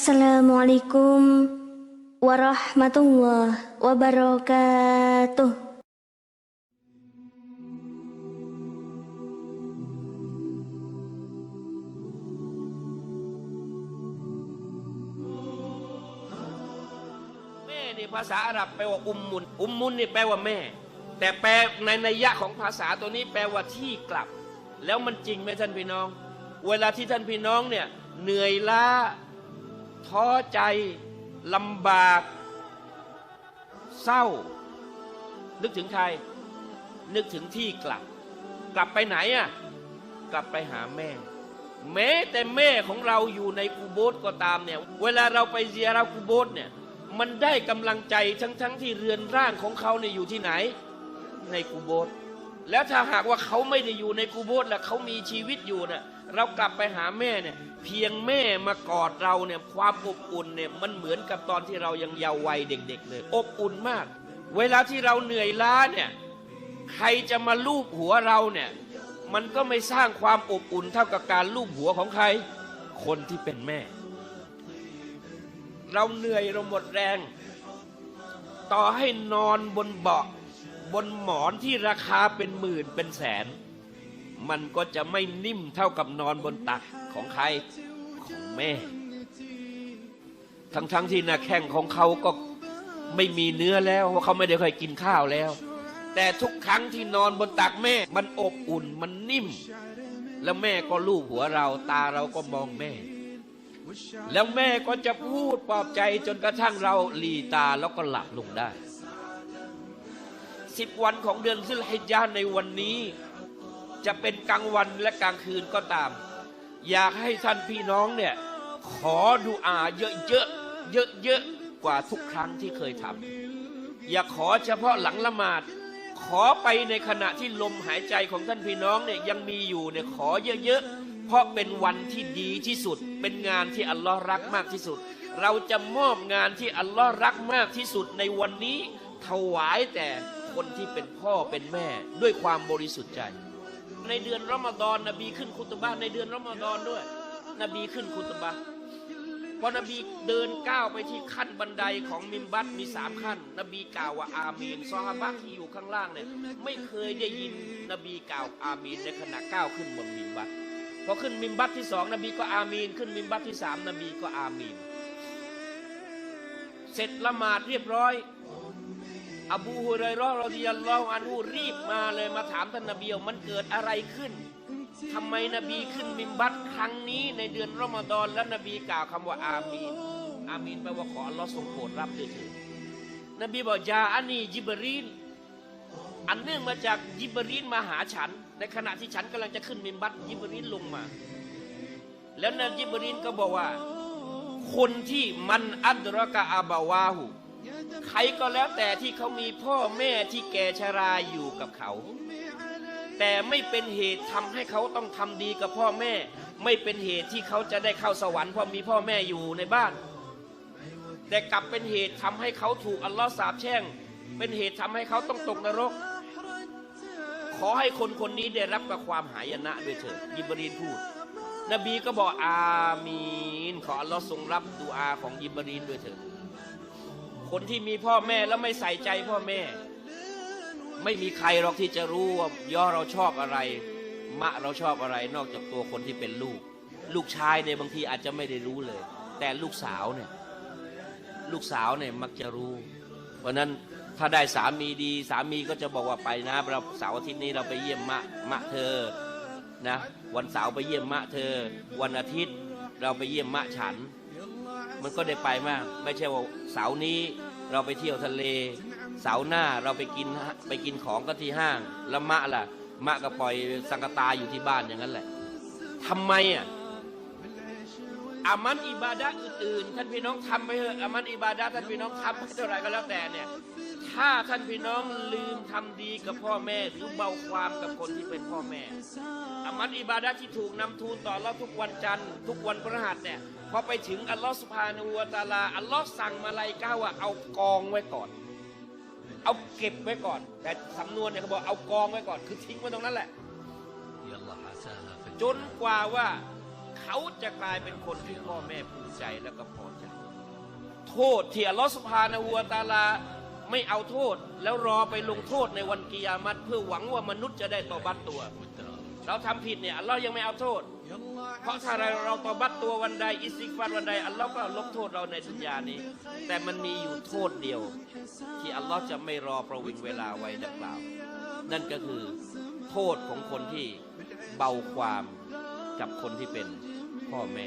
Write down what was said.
Assalamualaikum warahmatullahi wabarakatuh. แม่นี่ภาษาอาหรับแปลว่าอุมมุน อุมมุนนี่แปลว่าแม่ แต่แปลในนัยยะของภาษาตัวนี้แปลว่าที่กลับ แล้วมันจริงไหมท่านพี่น้อง เวลาที่ท่านพี่น้องเนี่ยเหนื่อยล้า ท้อใจลำบาก เศร้า นึกถึงใคร นึกถึงที่กลับ กลับไปไหนอะ กลับไปหาแม่ แม้แต่แม่ของเราอยู่ในกูโบสก็ตามเนี่ย เวลาเราไปเซียรากูโบสเนี่ย มันได้กำลังใจทั้งๆทที่เรือนร่างของเขาเนี่ยอยู่ที่ไหน ในกูโบสแล้วถ้าหากว่าเขาไม่ได้อยู่ในกูโบสแล้วเขามีชีวิตอยู่เนี่ย เรากลับไปหาแม่เนี่ยเพียงแม่มากอดเราเนี่ยความอบอุ่นเนี่ยมันเหมือนกับตอนที่เรายังเยาว์วัยเด็ก ๆ เลย อบอุ่นมาก เวลาที่เราเหนื่อยล้าเนี่ยใครจะมาลูบหัวเราเนี่ยมันก็ไม่สร้างความอบอุ่นเท่ากับการลูบหัวของใคร คนที่เป็นแม่ เราเหนื่อยเราหมดแรง ต่อให้นอนบนเบาะบนหมอนที่ราคาเป็นหมื่นเป็นแสน มันก็จะไม่นิ่มเท่ากับนอนบนตักของใครของแม่ ทั้งๆทที่หน้าแข้งของเขาก็ไม่มีเนื้อแล้วเพราะเขาไม่ได้เคยกินข้าวแล้ว แต่ทุกครั้งที่นอนบนตักแม่ มันอบอุ่นมันนิ่ม แล้วแม่ก็ลูบหัวเราตาเราก็มองแม่ แล้วแม่ก็จะพูดปลอบใจจนกระทั่งเราหลีตาแล้วก็หลับลงได้สิบวันของเดือนซิลฮิจญาในวันนี้ จะเป็นกลางวันและกลางคืนก็ตาม อยากให้ท่านพี่น้องเนี่ยขอดูอาเยอะๆเยอะๆกว่าทุกครั้งที่เคยทำอย่าขอเฉพาะหลังละหมาด ขอไปในขณะที่ลมหายใจของท่านพี่น้องเนี่ยยังมีอยู่เนี่ยขอเยอะๆเพราะเป็นวันที่ดีที่สุด เป็นงานที่อัลลอฮ์รักมากที่สุด เราจะมอบงานที่อัลลอฮ์รักมากที่สุดในวันนี้ถวายแต่คนที่เป็นพ่อเป็นแม่ด้วยความบริสุทธิ์ใจ ในเดือนรอมฎอนนบีขึ้นคุตบะในเดือนรอมฎอนด้วย นบีขึ้นคุตบะพอนบีเดินก้าวไปที่ขั้นบันไดของมิมบัตมีสามขั้น นบีกล่าวว่าอามีนซอฮาบะที่อยู่ข้างล่างเนี่ยไม่เคยได้ยินนบีกล่าวอามีนในขณะก้าวขึ้นบนมิมบัตพอขึ้นมิมบัตที่สองนบีก็อามีนขึ้นมิมบัตที่สามนบีก็อามีน เสร็จละหมาดเรียบร้อย อบูฮุไรเราะห์รอดิยัลลอฮอันฮูรีบมาเลยมาถามท่านนบีว่ามันเกิดอะไรขึ้นทำไมนบีขึ้นมิมบัตครั้งนี้ในเดือนรอมฎอนแล้วนบีกล่าวคำว่าอามีนอามีนแปลว่าขออัลลอฮ์ทรงโปรดรับด้วยเถิดนบีบอกยาอันนี้จิบรีนอันเนื่องมาจากยิบรีนมาหาฉัน ในขณะที่ฉันกำลังจะขึ้นมิมบัตยิบรีนลงมา แล้วนยิบรีนก็บอกว่า คนที่มันอัดรอกะอาบาวาหู ใครก็แล้วแต่ที่เขามีพ่อแม่ที่แก่ชราอยู่กับเขา แต่ไม่เป็นเหตุทำให้เขาต้องทำดีกับพ่อแม่ ไม่เป็นเหตุที่เขาจะได้เข้าสวรรค์เพราะมีพ่อแม่อยู่ในบ้าน แต่กลับเป็นเหตุทำให้เขาถูกอัลลอฮ์สาปแช่ง เป็นเหตุทำให้เขาต้องตกนรก ขอให้คนคนนี้ได้รับกับความหายนะด้วยเถิดยิบรีนพูด นบีก็บอกอามีนขออัลลอฮ์ทรงรับดูอาของยิบรีนด้วยเถิด คนที่มีพ่อแม่แล้วไม่ใส่ใจพ่อแม่ ไม่มีใครหรอกที่จะรู้ว่าย่อเราชอบอะไร มะเราชอบอะไร นอกจากตัวคนที่เป็นลูก ลูกชายเนี่ยบางทีอาจจะไม่ได้รู้เลย แต่ลูกสาวเนี่ยลูกสาวเนี่ยมักจะรู้ เพราะนั้นถ้าได้สามีดีสามีก็จะบอกว่าไปนะเราเสาร์อาทิตย์นี้เราไปเยี่ยมมะมะเธอนะวันเสาร์ไปเยี่ยมมะเธอ วันอาทิตย์เราไปเยี่ยมมะฉัน มันก็ได้ไปมาก ไม่ใช่ว่าเสาร์นี้เราไปเที่ยวทะเล เสาร์หน้าเราไปกินไปกินของกันที่ห้างแล้วมะล่ะ มะก็ปล่อยสังกตาอยู่ที่บ้านอย่างนั้นแหละทำไมอะอามันอิบาดะอื่นๆท่านพี่น้องทำไปเถอะอามันอิบาดะท่านพี่น้องทำไปเท่าไรก็แล้วแต่เนี่ย ถ้าท่านพี่น้องลืมทำดีกับพ่อแม่หรือเบาความกับคนที่เป็นพ่อแม่อามันอิบาดะที่ถูกนำทูลต่อเราทุกวันจันทร์ทุกวันพฤหัสเนี่ย พอไปถึงอัลลอฮฺสุภาณูวตาลา อัลลอฮ์สั่งมาลายก้าว่าเอากองไว้ก่อน เอาเก็บไว้ก่อน แต่สำนวนเนี่ยเขาบอกเอากองไว้ก่อน คือทิ้งไว้ตรงนั้นแหละ จนกว่าว่าเขาจะกลายเป็นคนที่พ่อแม่ภูมิใจแล้วก็พอใจ โทษที่อัลลอฮฺสุบฮานูวตาลาไม่เอาโทษ แล้วรอไปลงโทษในวันกิยามัตเพื่อหวังว่ามนุษย์จะได้ตอบัตตัว เราทำผิดเนี่ยอัลลอฮ์ยังไม่เอาโทษ เพราะถ้าเราเราตบัตตัววันใดอิสิกฟัดวันใดอัลลอฮ์ก็ลบโทษเราในสัญญานี้ แต่มันมีอยู่โทษเดียว ที่อัลลอฮ์จะไม่รอประวิงเวลาไว้ดังกล่าว นั่นก็คือโทษของคนที่เบาความกับคนที่เป็นพ่อแม่